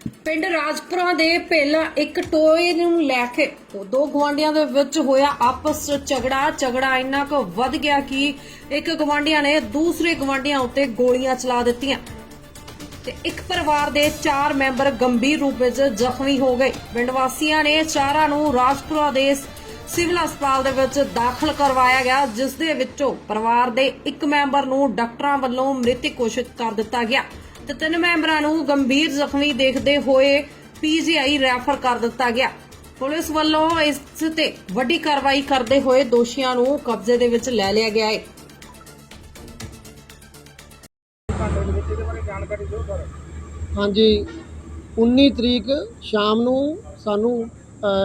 ਪਿੰਡ ਰਾਜਪੁਰਾ ਦੇ ਪਹਿਲਾਂ ਇੱਕ ਟੋਏ ਨੂੰ ਲੈ ਕੇ ਦੋ ਗਵਾਂਡੀਆਂ ਦੇ ਵਿੱਚ ਹੋਇਆ ਆਪਸ ਝਗੜਾ। ਝਗੜਾ ਇੰਨਾ ਕੁ ਵੱਧ ਗਿਆ ਕਿ ਇੱਕ ਗਵਾਂਡੀਆਂ ਨੇ ਦੂਸਰੇ ਗਵਾਂਡੀਆਂ ਉੱਤੇ ਗੋਲੀਆਂ ਚਲਾ ਦਿੱਤੀਆਂ। ਤੇ ਇੱਕ ਪਰਿਵਾਰ ਦੇ ਚਾਰ ਮੈਂਬਰ ਗੰਭੀਰ ਰੂਪ ਵਿੱਚ ਜ਼ਖਮੀ ਹੋ ਗਏ। ਪਿੰਡ ਵਾਸੀਆਂ ਨੇ ਚਾਰਾਂ ਨੂੰ ਰਾਜਪੁਰਾ ਦੇ ਸਿਵਲ ਹਸਪਤਾਲ ਦੇ ਵਿੱਚ ਦਾਖਲ ਕਰਵਾਇਆ ਗਿਆ, ਜਿਸ ਦੇ ਵਿੱਚੋਂ ਪਰਿਵਾਰ ਦੇ ਇੱਕ ਮੈਂਬਰ ਨੂੰ ਡਾਕਟਰਾਂ ਵੱਲੋਂ ਮ੍ਰਿਤਕ ਘੋਸ਼ਿਤ ਕਰ ਦਿੱਤਾ ਗਿਆ। ਤੇ ਤਿੰਨ ਮੈਂਬਰਾਂ ਨੂੰ ਗੰਭੀਰ ਜ਼ਖਮੀ ਦੇਖਦੇ ਹੋਏ ਪੀਜੀਆਈ ਰੈਫਰ ਕਰ ਦਿੱਤਾ ਗਿਆ। ਪੁਲਿਸ ਵੱਲੋਂ ਇਸ ਤੇ ਵੱਡੀ ਕਾਰਵਾਈ ਕਰਦੇ ਹੋਏ ਦੋਸ਼ੀਆਂ ਨੂੰ ਕਬਜ਼ੇ ਦੇ ਵਿੱਚ ਲੈ ਲਿਆ ਗਿਆ ਹੈ। ਹਾਂਜੀ 19 ਤਰੀਕ ਸ਼ਾਮ ਨੂੰ ਸਾਨੂੰ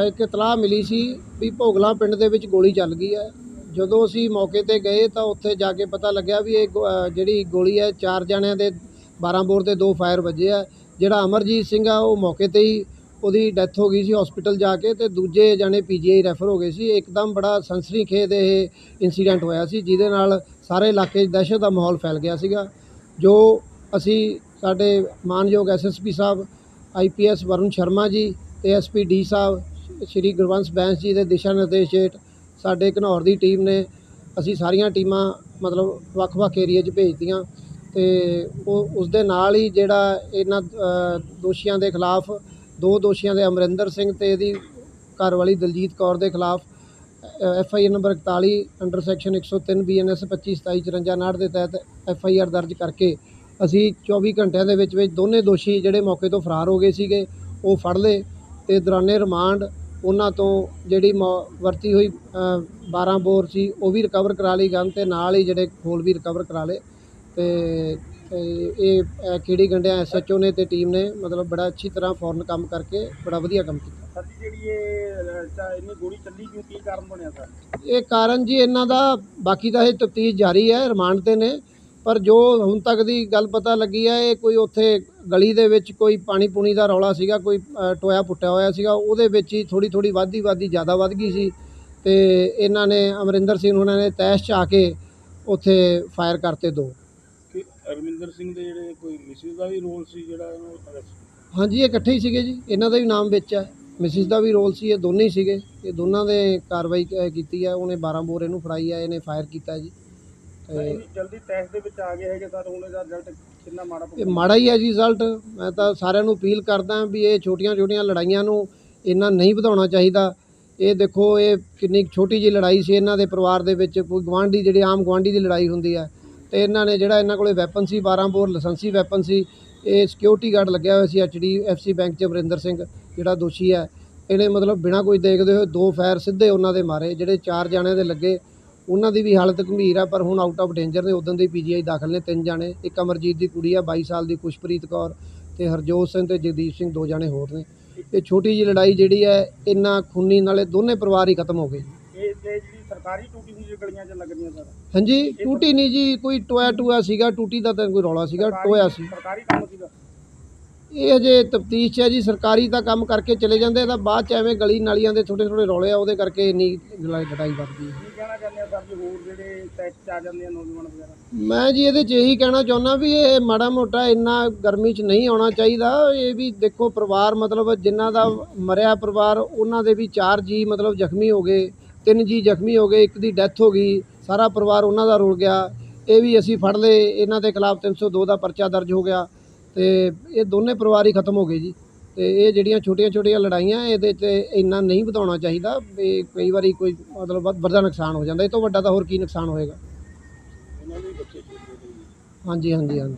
ਇੱਕ ਇਤਲਾਹ ਮਿਲੀ ਸੀ ਵੀ ਭੋਗਲਾ ਪਿੰਡ ਦੇ ਵਿੱਚ ਗੋਲੀ ਚੱਲ ਗਈ ਹੈ। ਜਦੋਂ ਅਸੀਂ ਮੌਕੇ ਤੇ ਗਏ ਤਾਂ ਉੱਥੇ ਜਾ ਕੇ ਪਤਾ ਲੱਗਿਆ ਵੀ ਇਹ ਗੋ- ਜਿਹੜੀ ਗੋਲੀ ਹੈ, ਚਾਰ ਜਣਿਆਂ ਦੇ 12 ਬੋਰ ਤੇ ਦੋ ਫਾਇਰ ਵੱਜੇ ਆ। ਜਿਹੜਾ ਅਮਰਜੀਤ ਸਿੰਘ ਆ, ਉਹ ਮੌਕੇ ਤੇ ਹੀ ਉਹਦੀ ਡੈਥ ਹੋ ਗਈ ਸੀ ਹਸਪੀਟਲ ਜਾ ਕੇ ਤੇ ਦੂਜੇ ਜਣੇ ਪੀਜੀਆਈ ਰੈਫਰ ਹੋ ਗਏ ਸੀ। ਇੱਕਦਮ ਬੜਾ ਸੰਸਰੀ ਖੇਦ ਇਹ ਇਨਸੀਡੈਂਟ ਹੋਇਆ ਸੀ, ਜਿਹਦੇ ਨਾਲ ਸਾਰੇ ਇਲਾਕੇ 'ਚ ਦਹਿਸ਼ਤ ਦਾ ਮਾਹੌਲ ਫੈਲ ਗਿਆ ਸੀਗਾ। ਜੋ ਅਸੀਂ ਸਾਡੇ ਮਾਨਯੋਗ ਐਸਐਸਪੀ ਸਾਹਿਬ ਆਈਪੀਐਸ ਵਰੁਣ ਸ਼ਰਮਾ ਜੀ ਤੇ ਐਸਪੀ ਡੀ ਸਾਹਿਬ, ਸ਼੍ਰੀ ਗੁਰਵੰਸ਼ ਬੈਂਸ ਜੀ ਦੇ ਦਿਸ਼ਾ ਨਿਰਦੇਸ਼ ਹੇਠ ਸਾਡੇ ਘਨੌਰ ਦੀ ਟੀਮ ਨੇ ਅਸੀਂ ਸਾਰੀਆਂ ਟੀਮਾਂ ਮਤਲਬ ਵੱਖ-ਵੱਖ ਏਰੀਆ 'ਚ ਭੇਜਤੀਆਂ। ਤੇ ਉਹ ਉਸ ਦੇ ਨਾਲ ਹੀ ਜਿਹੜਾ ਇਹਨਾਂ ਦੋਸ਼ੀਆਂ ਦੇ ਖਿਲਾਫ ਦੋ ਦੋਸ਼ੀਆਂ ਦੇ ਅਮਰਿੰਦਰ ਸਿੰਘ ਅਤੇ ਇਹਦੀ ਘਰਵਾਲੀ ਦਲਜੀਤ ਕੌਰ ਦੇ ਖਿਲਾਫ F I R number 41 under section 103 BNS 252754 ਦੇ ਤਹਿਤ ਐਫ ਆਈ ਆਰ ਦਰਜ ਕਰਕੇ ਅਸੀਂ 24 ਘੰਟਿਆਂ ਦੇ ਵਿੱਚ ਵਿੱਚ ਦੋਨੇ ਦੋਸ਼ੀ ਜਿਹੜੇ ਮੌਕੇ ਤੋਂ ਫਰਾਰ ਹੋ ਗਏ ਸੀਗੇ ਉਹ ਫੜ ਲਏ ਤੇ ਦੌਰਾਨੇ ਰਿਮਾਂਡ ਉਹਨਾਂ ਤੋਂ ਜਿਹੜੀ ਮੌ- ਵਰਤੀ ਹੋਈ ਅ, 12 ਬੋਰ ਸੀ ਉਹ ਵੀ ਰਿਕਵਰ ਕਰਾ ਲਈ ਗਨ ਤੇ ਨਾਲ ਹੀ ਜਿਹੜੇ ਖੋਲ ਵੀ ਰਿਕਵਰ ਕਰਾ ਲਏ। ਤੇ ਤੇ ਇਹ ਕੀੜੀ ਗੰਡਿਆ ਐਸਐਚਓ ਨੇ ਤੇ ਟੀਮ ਨੇ ਮਤਲਬ ਬੜਾ ਅੱਛੀ ਤਰ੍ਹਾਂ ਫੌਰਨ ਕੰਮ ਕਰਕੇ ਬੜਾ ਵਧੀਆ ਕੰਮ ਕੀਤਾ। ਸਰ ਜੀ ਜਿਹੜੀ ਇਹ ਚਾ ਇੰਨੀ ਗੋਲੀ ਚੱਲੀ ਕਿਉਂ? ਕੀ ਕਾਰਨ ਬਣਿਆ ਸਰ? ਇਹ ਕਾਰਨ ਜੀ ਇਹਨਾਂ ਦਾ ਬਾਕੀ ਤਾਂ ਇਹ ਤਫਤੀਸ਼ ਜਾਰੀ ਹੈ ਰਿਮਾਂਡ ਤੇ ਨੇ ਪਰ ਜੋ ਹੁਣ ਤੱਕ ਦੀ ਗੱਲ ਪਤਾ ਲੱਗੀ ਹੈ ਇਹ ਕੋਈ ਉੱਥੇ ਗਲੀ ਦੇ ਵਿੱਚ ਕੋਈ ਪਾਣੀ ਪੂਣੀ ਦਾ ਰੌਲਾ ਸੀਗਾ ਕੋਈ ਅ, ਟੋਇਆ ਪੁੱਟਿਆ ਹੋਇਆ ਸੀਗਾ ਉਹਦੇ ਵਿੱਚ ਹੀ ਥੋੜੀ ਥੋੜੀ ਵਾਧੀ ਵਾਧੀ ਜ਼ਿਆਦਾ ਵੱਧ ਗਈ ਸੀ ਤੇ ਇਹਨਾਂ ਨੇ ਅਮਰਿੰਦਰ ਸਿੰਘ ਉਹਨਾਂ ਨੇ ਤੈਸ਼ 'ਚ ਆ ਕੇ ਉੱਥੇ ਫਾਇਰ ਕਰਤੇ ਦੋ। ਕਿ ਅਰਮਿੰਦਰ ਸਿੰਘ ਦੇ ਜਿਹੜੇ ਕੋਈ ਮਿਸਿਸ ਦਾ ਵੀ ਰੋਲ ਸੀ ਜਿਹੜਾ ਇਹਨੂੰ arrest- ਹਾਂਜੀ ਇਹ ਇਕੱਠੇ ਹੀ ਸੀਗੇ ਜੀ। ਇਹਨਾਂ ਦਾ ਵੀ ਨਾਮ ਵਿੱਚ ਹੈ। ਮਿਸਿਸ ਦਾ ਵੀ ਰੋਲ ਸੀ ਇਹ ਦੋਨੇ ਹੀ ਸੀਗੇ। ਇਹ ਦੋਨਾਂ ਦੇ ਕਾਰਵਾਈ ਕ- ਕੀਤੀ ਹੈ। ਉਹਨੇ 12 ਬੋਰ ਇਹਨੂੰ ਫੜਾਈ ਹੈ ਇਹਨੇ ਫਾਇਰ ਕੀਤਾ ਜੀ। ਤੇ ਜਲਦੀ ਟੈਸਟ ਦੇ ਵਿੱਚ ਆ ਗਏ ਹੈਗੇ ਸਰ। ਹੁਣ ਇਹਦਾ ਰਿਜ਼ਲਟ ਕਿੰਨਾ ਮਾੜਾ ਇਹ ਮਾੜਾ ਹੀ ਹੈ ਜੀ ਰਿਜ਼ਲਟ ਮੈਂ ਤਾਂ ਸਾਰਿਆਂ ਨੂੰ ਅਪੀਲ ਕਰਦਾ ਵੀ ਇਹ ਛੋਟੀਆਂ-ਛੋਟੀਆਂ ਲੜਾਈਆਂ ਨੂੰ ਇੰਨਾ ਨਹੀਂ ਵਧਾਉਣਾ ਚਾਹੀਦਾ। ਇਹ ਦੇਖੋ ਇਹ ਕਿੰਨੀ ਕੁ ਛੋਟੀ ਜੀ ਲੜਾਈ ਸੀ। ਇਹਨਾਂ ਦੇ ਪਰਿਵਾਰ ਦੇ ਵਿੱਚ ਕੋਈ ਗਵਾਂਢੀ ਜਿਹੜੀ ਆਮ ਗਵਾਂਢੀ ਦੀ ਲੜਾਈ ਹੁੰਦੀ ਹੈ ਤੇ ਇਹਨਾਂ ਨੇ ਜਿਹੜਾ ਇਹਨਾਂ ਕੋਲੇ ਵੈਪਨ ਸੀ 12 ਬੋਰ ਲਾਇਸੈਂਸੀ ਵੈਪਨ ਸੀ, ਇਹ ਸਿਕਿਉਰਿਟੀ ਗਾਰਡ ਲੱਗਿਆ ਹੋਇਆ ਸੀ ਐਚਡੀਐਫਸੀ ਬੈਂਕ 'ਚ ਅਮਰਿੰਦਰ ਸਿੰਘ, ਜਿਹੜਾ ਦੋਸ਼ੀ ਹੈ। ਇਹਨੇ ਮਤਲਬ ਬਿਨਾਂ ਕੋਈ ਦੇਖਦੇ ਹੋਏ ਦੋ ਫਾਇਰ ਸਿੱਧੇ ਉਹਨਾਂ ਦੇ ਮਾਰੇ, ਜਿਹੜੇ ਚਾਰ ਜਾਣਿਆਂ ਦੇ ਲੱਗੇ। ਉਹਨਾਂ ਦੀ ਵੀ ਹਾਲਤ ਗੰਭੀਰ ਆ, ਪਰ ਹੁਣ ਆਊਟ ਆਫ ਡੇਂਜਰ ਨੇ ਉਦੋਂ ਦੇ ਪੀਜੀਆਈ ਦਾਖਲ ਨੇ ਤਿੰਨ ਜਾਣੇ। ਇੱਕ ਅਮਰਜੀਤ ਦੀ ਕੁੜੀ ਆ 22 ਸਾਲ ਦੀ ਖੁਸ਼ਪ੍ਰੀਤ ਕੌਰ ਤੇ ਹਰਜੋਤ ਸਿੰਘ ਤੇ ਜਗਦੀਪ ਸਿੰਘ, ਦੋ ਜਾਣੇ ਹੋਰ ਨੇ। ਇਹ ਛੋਟੀ ਜਿਹੀ ਲੜਾਈ ਜਿਹੜੀ ਹੈ ਇੰਨਾ ਖੂਨੀ ਨਾਲੇ ਦੋਨੇ ਪਰਿਵਾਰ ਹੀ ਖਤਮ ਹੋ ਗਏ। ਸਰਕਾਰੀ ਟੂਟੀ ਸੀ ਗਲੀਆਂ 'ਚ ਲੱਗਦੀਆਂ ਸਰ। ਹਾਂਜੀ ਟੂਟੀ ਨਹੀਂ ਜੀ ਕੋਈ ਟੋਇਆ ਟੂਆ ਸੀਗਾ ਟੂਟੀ ਦਾ ਤਾਂ ਕੋਈ ਰੌਲਾ ਸੀਗਾ ਟੋਇਆ ਸੀ। ਸਰਕਾਰੀ ਕੰਮ ਸੀਗਾ। ਇਹ ਅਜੇ ਤਫਤੀਸ਼ ਹੈ ਜੀ ਸਰਕਾਰੀ ਦਾ ਕੰਮ ਕਰਕੇ ਚਲੇ ਜਾਂਦੇ ਤਾਂ ਬਾਅਦ 'ਚ ਐਵੇਂ ਗਲੀ ਨਾਲੀਆਂ ਦੇ ਛੋਟੇ ਛੋਟੇ ਰੌਲੇ ਆ ਉਹਦੇ ਕਰਕੇ ਇੰਨੀ ਲੜਾਈ ਵੱਧਦੀ ਹੈ। ਕੀ ਕਹਿਣਾ ਚਾਹੁੰਦੇ ਆ ਸਰ ਜੀ ਹੋਰ ਜਿਹੜੇ ਟੈਸਟ ਆ ਜਾਂਦੇ ਆ ਨੌਜਵਾਨ ਵਗੈਰਾ? ਮੈਂ ਜੀ ਇਹਦੇ 'ਚ ਇਹੀ ਕਹਿਣਾ ਚਾਹੁੰਦਾ ਵੀ ਇਹ ਮਾੜਾ ਮੋਟਾ ਇੰਨਾ ਗਰਮੀ 'ਚ ਨਹੀਂ ਆਉਣਾ ਚਾਹੀਦਾ ਇਹ ਵੀ ਦੇਖੋ ਪਰਿਵਾਰ ਮਤਲਬ ਜਿਨ੍ਹਾਂ ਦਾ ਮਰਿਆ ਪਰਿਵਾਰ ਉਹਨਾਂ ਦੇ ਵੀ ਚਾਰ ਜੀ ਮਤਲਬ ਜ਼ਖਮੀ ਹੋ ਗਏ। ਤਿੰਨ ਜੀ ਜ਼ਖਮੀ ਹੋ ਗਏ ਇੱਕ ਦੀ ਡੈਥ ਹੋ ਗਈ ਸਾਰਾ ਪਰਿਵਾਰ ਉਹਨਾਂ ਦਾ ਰੁਲ ਗਿਆ। ਇਹ ਵੀ ਅਸੀਂ ਫੜ ਲਏ ਇਹਨਾਂ ਦੇ ਖਿਲਾਫ 302 ਦਾ ਪਰਚਾ ਦਰਜ ਹੋ ਗਿਆ ਤੇ ਇਹ ਦੋਨੇ ਪਰਿਵਾਰ ਹੀ ਖਤਮ ਹੋ ਗਏ ਜੀ। ਤੇ ਇਹ ਜਿਹੜੀਆਂ ਛੋਟੀਆਂ ਛੋਟੀਆਂ ਲੜਾਈਆਂ ਇਹਦੇ 'ਚ ਇੰਨਾ ਨਹੀਂ ਵਧਾਉਣਾ ਚਾਹੀਦਾ ਵੀ ਕਈ ਵਾਰੀ ਕੋਈ ਮਤਲਬ ਵੱਡਾ ਨੁਕਸਾਨ ਹੋ ਜਾਂਦਾ ਇਹ ਤੋਂ ਵੱਡਾ ਤਾਂ ਹੋਰ ਕੀ ਨੁਕਸਾਨ ਹੋਏਗਾ। ਹਾਂਜੀ ਹਾਂਜੀ ਹਾਂਜੀ।